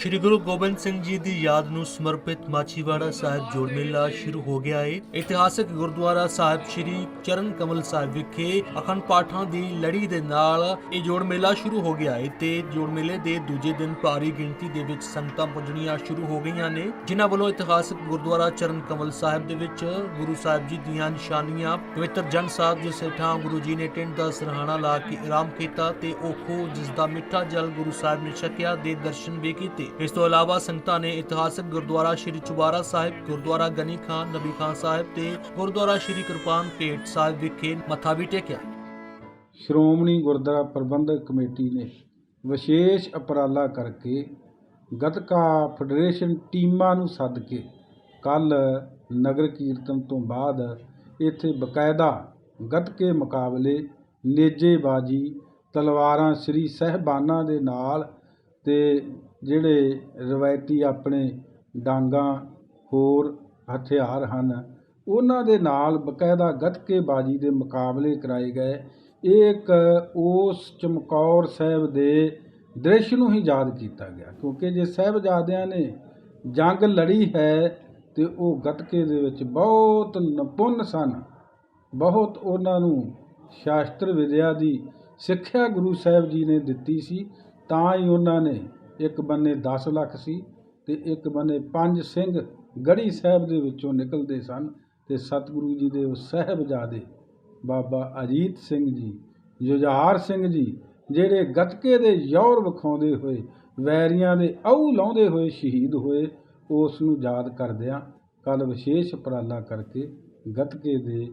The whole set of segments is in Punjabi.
ਸ਼੍ਰੀ ਗੁਰੂ ਗੋਬਿੰਦ ਸਿੰਘ ਜੀ ਦੀ ਯਾਦ ਨੂੰ ਸਮਰਪਿਤ ਮਾਛੀਵਾੜਾ ਸਾਹਿਬ ਜੋੜ ਮੇਲਾ ਸ਼ੁਰੂ ਹੋ ਗਿਆ ਹੈ ਇਤਿਹਾਸਕ ਗੁਰਦੁਆਰਾ ਸਾਹਿਬ ਸ਼੍ਰੀ ਚਰਨ ਕਮਲ ਸਾਹਿਬ ਵਿਖੇ ਅਖੰਡ ਪਾਠਾਂ ਦੀ ਲੜੀ ਦੇ ਨਾਲ ਇਹ ਜੋੜ ਮੇਲਾ ਸ਼ੁਰੂ ਹੋ ਗਿਆ ਹੈ ਤੇ ਜੋੜ ਮੇਲੇ ਦੇ ਦੂਜੇ ਦਿਨ ਭਾਰੀ ਗਿਣਤੀ ਦੇ ਵਿੱਚ ਸੰਗਤਾਂ ਪੁੱਜਣੀਆਂ ਸ਼ੁਰੂ ਹੋ ਗਈਆਂ ਨੇ। ਜਿਨ੍ਹਾਂ ਵੱਲੋਂ ਇਤਿਹਾਸਕ ਗੁਰਦੁਆਰਾ ਚਰਨ ਕਮਲ ਸਾਹਿਬ ਦੇ ਵਿੱਚ ਗੁਰੂ ਸਾਹਿਬ ਜੀ ਦੀਆਂ ਨਿਸ਼ਾਨੀਆਂ, ਪਵਿੱਤਰ ਜਨ ਸਾਹਿਬ ਜਿਸ ਹੇਠਾਂ ਗੁਰੂ ਜੀ ਨੇ ਟਿੰਡ ਦਾ ਸਰਹਾਣਾ ਲਾ ਕੇ ਆਰਾਮ ਕੀਤਾ ਤੇ ਉਹ ਖੂਹ ਜਿਸ ਦਾ ਮਿੱਠਾ ਜਲ ਗੁਰੂ ਸਾਹਿਬ ਨੇ ਛਕਿਆ ਦੇ ਦਰਸ਼ਨ ਵੀ ਕੀਤੇ। ਇਸ ਤੋਂ ਇਲਾਵਾ ਸੰਗਤਾਂ ਨੇ ਇਤਿਹਾਸਕ ਗੁਰਦੁਆਰਾ ਸ਼੍ਰੀ ਚੁਬਾਰਾ ਸਾਹਿਬ, ਗੁਰਦੁਆਰਾ ਗਨੀ ਖਾਨ, ਨਬੀ ਖਾਨ ਸਾਹਿਬ ਤੇ ਗੁਰਦੁਆਰਾ ਸ਼੍ਰੀ ਕਿਰਪਾਨ ਪੇਟ ਸਾਹਿਬ ਵਿਖੇ ਮੱਥਾ ਵੀ ਟੇਕਿਆ। ਸ਼੍ਰੋਮਣੀ ਗੁਰਦੁਆਰਾ ਪ੍ਰਬੰਧਕ ਕਮੇਟੀ ਨੇ ਵਿਸ਼ੇਸ਼ ਉਪਰਾਲਾ ਕਰਕੇ ਗਤਕਾ ਫੈਡਰੇਸ਼ਨ ਟੀਮਾਂ ਨੂੰ ਸੱਦ ਕੇ ਕੱਲ ਨਗਰ ਕੀਰਤਨ ਤੋਂ ਬਾਅਦ ਇੱਥੇ ਬਕਾਇਦਾ ਗਤਕੇ ਮੁਕਾਬਲੇ, ਨੇਜੇਬਾਜੀ, ਤਲਵਾਰਾਂ ਸ੍ਰੀ ਸਹਿਬਾਨਾਂ ਦੇ ਨਾਲ ਅਤੇ ਜਿਹੜੇ ਰਵਾਇਤੀ ਆਪਣੇ ਡਾਂਗਾਂ ਹੋਰ ਹਥਿਆਰ ਹਨ, ਉਹਨਾਂ ਦੇ ਨਾਲ ਬਕਾਇਦਾ ਗੱਤਕੇਬਾਜ਼ੀ ਦੇ ਮੁਕਾਬਲੇ ਕਰਾਏ ਗਏ। ਇਹ ਇੱਕ ਉਸ ਚਮਕੌਰ ਸਾਹਿਬ ਦੇ ਦ੍ਰਿਸ਼ ਨੂੰ ਹੀ ਯਾਦ ਕੀਤਾ ਗਿਆ, ਕਿਉਂਕਿ ਜੇ ਸਾਹਿਬਜ਼ਾਦਿਆਂ ਨੇ ਜੰਗ ਲੜੀ ਹੈ ਤੇ ਉਹ ਗੱਤਕੇ ਦੇ ਵਿੱਚ ਬਹੁਤ ਨਿਪੁੰਨ ਸਨ, ਬਹੁਤ ਉਹਨਾਂ ਨੂੰ ਸ਼ਾਸਤਰ ਵਿਦਿਆ ਦੀ ਸਿੱਖਿਆ ਗੁਰੂ ਸਾਹਿਬ ਜੀ ਨੇ ਦਿੱਤੀ ਸੀ। ਤਾਂ ਹੀ ਉਹਨਾਂ ਨੇ ਇੱਕ ਬੰਨੇ 10 ਲੱਖ ਸੀ ਤੇ ਇੱਕ ਬੰਨੇ ਪੰਜ ਸਿੰਘ ਗੜੀ ਸਾਹਿਬ ਦੇ ਵਿੱਚੋਂ ਨਿਕਲਦੇ ਸਨ ਤੇ ਸਤਿਗੁਰੂ ਜੀ ਦੇ ਉਹ ਸਾਹਿਬਜ਼ਾਦੇ ਬਾਬਾ ਅਜੀਤ ਸਿੰਘ ਜੀ ਜੁਝਾਰ ਸਿੰਘ ਜੀ, ਜਿਹੜੇ ਗੱਤਕੇ ਦੇ ਯੌਰ ਵਿਖਾਉਂਦੇ ਹੋਏ, ਵੈਰੀਆਂ ਦੇ ਅਹੂ ਲਾਉਂਦੇ ਹੋਏ ਸ਼ਹੀਦ ਹੋਏ, ਉਸ ਨੂੰ ਯਾਦ ਕਰਦਿਆਂ ਕੱਲ ਵਿਸ਼ੇਸ਼ ਉਪਰਾਲਾ ਕਰਕੇ ਗੱਤਕੇ ਦੇ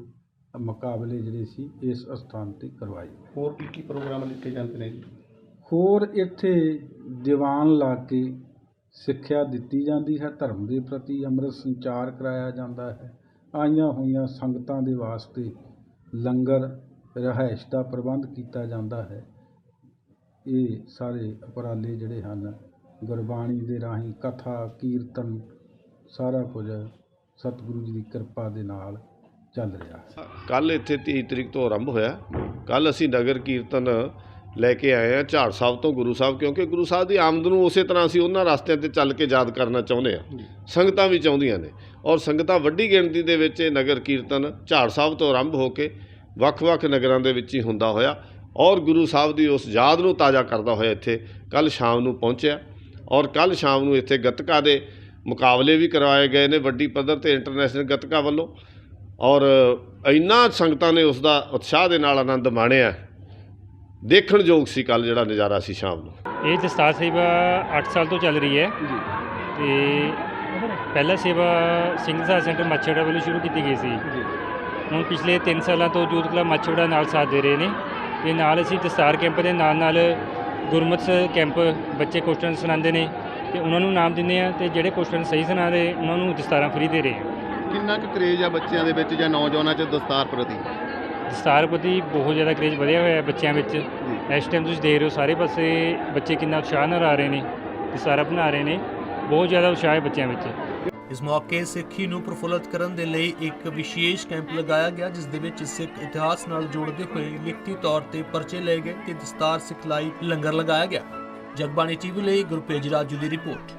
ਮੁਕਾਬਲੇ ਜਿਹੜੇ ਸੀ, ਇਸ ਸਥਾਨ ਤੇ ਕਰਵਾਏ ਹੋਰ ਕੀ ਕੀ ਪ੍ਰੋਗਰਾਮ ਲਿਖੇ ਜਾਂਦੇ ਨੇ ਜੀ? ਹੋਰ ਇੱਥੇ ਦੀਵਾਨ ਲਾ ਕੇ ਸਿੱਖਿਆ ਦਿੱਤੀ ਜਾਂਦੀ ਹੈ, ਧਰਮ ਦੇ ਪ੍ਰਤੀ ਅੰਮ੍ਰਿਤ ਸੰਚਾਰ ਕਰਾਇਆ ਜਾਂਦਾ ਹੈ। ਆਈਆਂ ਹੋਈਆਂ ਸੰਗਤਾਂ ਦੇ ਵਾਸਤੇ ਲੰਗਰ, ਰਿਹਾਇਸ਼ ਦਾ ਪ੍ਰਬੰਧ ਕੀਤਾ ਜਾਂਦਾ ਹੈ। ਇਹ ਸਾਰੇ ਉਪਰਾਲੇ ਜਿਹੜੇ ਹਨ, ਗੁਰਬਾਣੀ ਦੇ ਰਾਹੀਂ ਕਥਾ, ਕੀਰਤਨ, ਸਾਰਾ ਕੁਝ ਸਤਿਗੁਰੂ ਜੀ ਦੀ ਕਿਰਪਾ ਦੇ ਨਾਲ ਚੱਲ ਰਿਹਾ ਹੈ। ਕੱਲ ਇੱਥੇ 30 ਤਰੀਕ ਤੋਂ ਆਰੰਭ ਹੋਇਆ। ਕੱਲ ਅਸੀਂ ਨਗਰ ਕੀਰਤਨ ਲੈ ਕੇ ਆਏ ਆ ਝਾੜ ਸਾਹਿਬ ਤੋਂ ਗੁਰੂ ਸਾਹਿਬ ਕਿਉਂਕਿ ਗੁਰੂ ਸਾਹਿਬ ਦੀ ਆਮਦ ਨੂੰ ਉਸੇ ਤਰ੍ਹਾਂ ਅਸੀਂ ਉਹਨਾਂ ਰਸਤਿਆਂ ਤੇ ਚੱਲ ਕੇ ਯਾਦ ਕਰਨਾ ਚਾਹੁੰਦੇ ਆ। ਸੰਗਤਾਂ ਵੀ ਚਾਹੁੰਦੀਆਂ ਨੇ। ਔਰ ਸੰਗਤਾਂ ਵੱਡੀ ਗਿਣਤੀ ਦੇ ਵਿੱਚ ਇਹ ਨਗਰ ਕੀਰਤਨ ਝਾੜ ਸਾਹਿਬ ਤੋਂ ਆਰੰਭ ਹੋ ਕੇ ਵੱਖ-ਵੱਖ ਨਗਰਾਂ ਦੇ ਵਿੱਚ ਹੀ ਹੁੰਦਾ ਹੋਇਆ ਔਰ ਗੁਰੂ ਸਾਹਿਬ ਦੀ ਉਸ ਯਾਦ ਨੂੰ ਤਾਜ਼ਾ ਕਰਦਾ ਹੋਇਆ ਇੱਥੇ ਕੱਲ ਸ਼ਾਮ ਨੂੰ ਪਹੁੰਚਿਆ। ਔਰ ਕੱਲ ਸ਼ਾਮ ਨੂੰ ਇੱਥੇ ਗੱਤਕਾ ਦੇ ਮੁਕਾਬਲੇ ਵੀ ਕਰਵਾਏ ਗਏ ਨੇ ਵੱਡੀ ਪੱਧਰ ਤੇ ਇੰਟਰਨੈਸ਼ਨਲ ਗੱਤਕਾ ਵੱਲੋਂ। ਔਰ ਇੰਨਾ ਸੰਗਤਾਂ ਨੇ ਉਸ ਦਾ ਉਤਸ਼ਾਹ ਦੇ ਨਾਲ ਆਨੰਦ ਮਾਣਿਆ। ਦੇਖਣ ਯੋਗ ਸੀ ਕੱਲ ਜਿਹੜਾ ਨਜ਼ਾਰਾ ਸੀ ਸ਼ਾਮ ਨੂੰ। ਇਹ ਦਸਤਾਰ ਸੇਵਾ 8 ਸਾਲ ਤੋਂ ਚੱਲ ਰਹੀ ਹੈ। ਜੀ। ਤੇ ਪਹਿਲਾ ਸੇਵਾ ਸਿੰਘ ਸਹਾਇਤਾ ਸੈਂਟਰ ਮੱਛੜਾ ਵੱਲੋਂ ਸ਼ੁਰੂ ਕੀਤੀ ਗਈ ਸੀ। ਜੀ। ਹੁਣ ਪਿਛਲੇ 3 ਸਾਲਾਂ ਤੋਂ ਯੂਥ ਕਲੱਬ ਮੱਛੜਾ ਨਾਲ ਸਾਥ ਦੇ ਰਹੇ ਨੇ। ਤੇ ਨਾਲ ਅਸੀਂ ਦਸਤਾਰ ਕੈਂਪ ਦੇ ਨਾਲ ਨਾਲ ਗੁਰਮਤਿ ਕੈਂਪ ਬੱਚੇ ਕੁਐਸਚਨ ਸੁਣਾਉਂਦੇ ਨੇ। ਤੇ ਉਹਨਾਂ ਨੂੰ ਨਾਮ ਦਿੰਦੇ ਆ ਤੇ ਜਿਹੜੇ ਕੁਐਸਚਨ ਸਹੀ ਸੁਣਾਉਂਦੇ ਉਹਨਾਂ ਨੂੰ ਦਸਤਾਰਾਂ ਫ੍ਰੀ ਦੇ ਰਹੇ ਆ ਕਿੰਨਾ ਕੁ ਕਰੇਜ ਆ ਬੱਚਿਆਂ ਦੇ ਵਿੱਚ ਜਾਂ ਨੌਜਵਾਨਾਂ 'ਚ ਦਸਤਾਰ ਪ੍ਰਤੀ? ਦਸਤਾਰ ਪ੍ਰਤੀ ਬਹੁਤ ਜ਼ਿਆਦਾ ਕਰੇਜ ਵਧਿਆ ਹੋਇਆ ਹੈ ਬੱਚਿਆਂ ਵਿੱਚ। ਇਸ ਟਾਈਮ ਤੁਸੀਂ ਦੇਖ ਰਹੇ ਹੋ ਸਾਰੇ ਪਾਸੇ ਬੱਚੇ ਕਿੰਨਾ ਉਤਸ਼ਾਹ ਨਾਲ ਆ ਰਹੇ ਨੇ ਦਸਤਾਰਾ ਬਣਾ ਰਹੇ ਨੇ। ਬਹੁਤ ਜ਼ਿਆਦਾ ਉਤਸ਼ਾਹ ਹੈ ਬੱਚਿਆਂ ਵਿੱਚ। ਇਸ ਮੌਕੇ ਸਿੱਖੀ ਨੂੰ ਪ੍ਰਫੁੱਲਤ ਕਰਨ ਦੇ ਲਈ ਇੱਕ ਵਿਸ਼ੇਸ਼ ਕੈਂਪ ਲਗਾਇਆ ਗਿਆ ਜਿਸ ਦੇ ਵਿੱਚ ਸਿੱਖ ਇਤਿਹਾਸ ਨਾਲ ਜੋੜਦੇ ਹੋਏ ਲਿਖਤੀ ਤੌਰ ਤੇ ਪਰਚੇ ਲਏ ਗਏ ਤੇ ਦਸਤਾਰ ਸਿਖਲਾਈ ਲੰਗਰ ਲਗਾਇਆ ਗਿਆ। ਜਗਬਾਣੀ ਟੀਵੀ ਲਈ ਗੁਰਪੇਜ ਰਾਜੂ ਦੀ ਰਿਪੋਰਟ।